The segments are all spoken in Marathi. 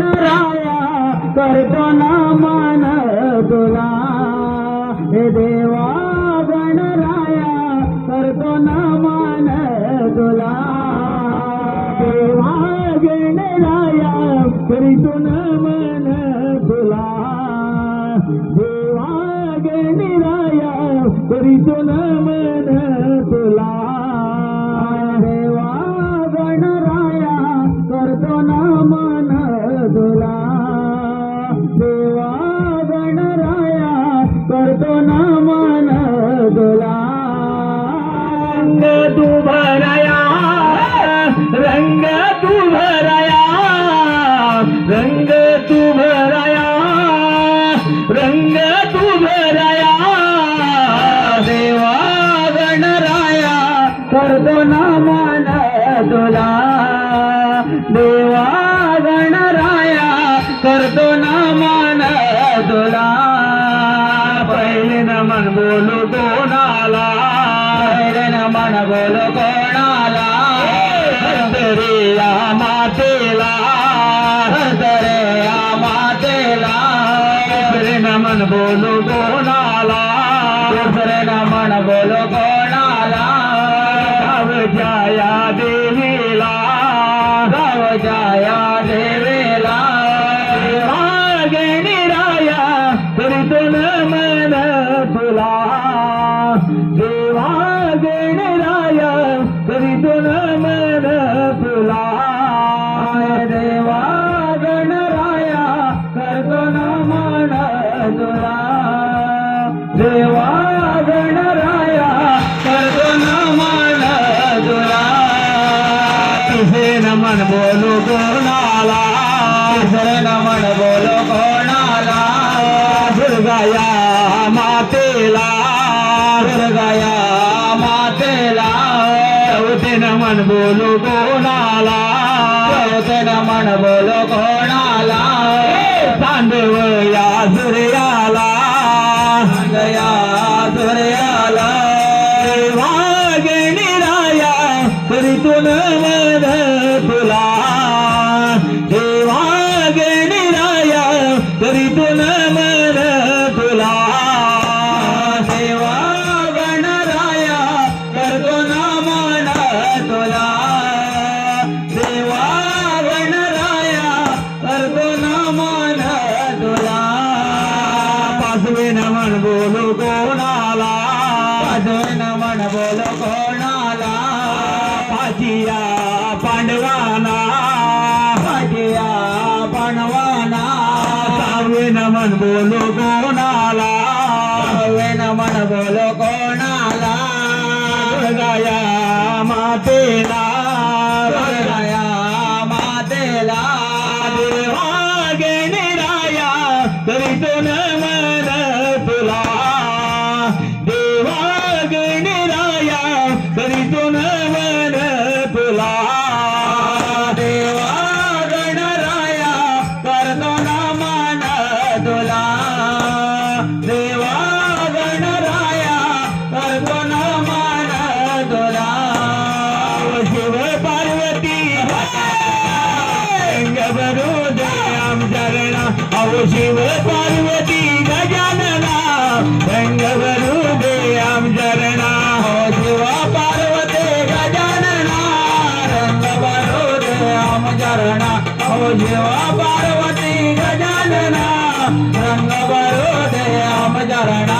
गणराया करतो ना मान तुला. हे देवा गणराया करतो ना मान तुला. देवा गणराया करीतो ना मन तुला. देवा गणराया करीतो ना रंग तू भराया देवा गणराया करतो ना मान तुला. देवा देवा गणराया करतो न मन तुला तुझे न मन बोलू कोणाला? तुझे बोलू कोणाला? दुर्गाया मातेला. दुर्गाया मातेला. चौथे न मन बोलू कोणाला? चौथे न मन बोलू कोणाला? भला पाचिया पांडवाना पाचिया पांडवाना. सहावे मन बोलू कोणाला सहावे मन बोलू कोणाला. गाया मातेला गाया मातेला. देवा गेणे राया न मन आमचरणा शिव पार्वती गजानना रंगवरू दे आमचरणा हो शिव पार्वती गजानना रंगवरू दे आमचरणा हो शिव पार्वती गजानना रंगवरू दे आमचरणा शिव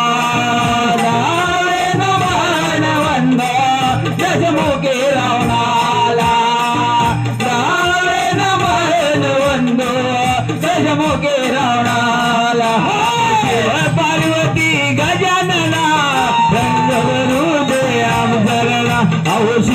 मोके रावणाला पार्वती गजानना रंगवरू दे आम धरणा औष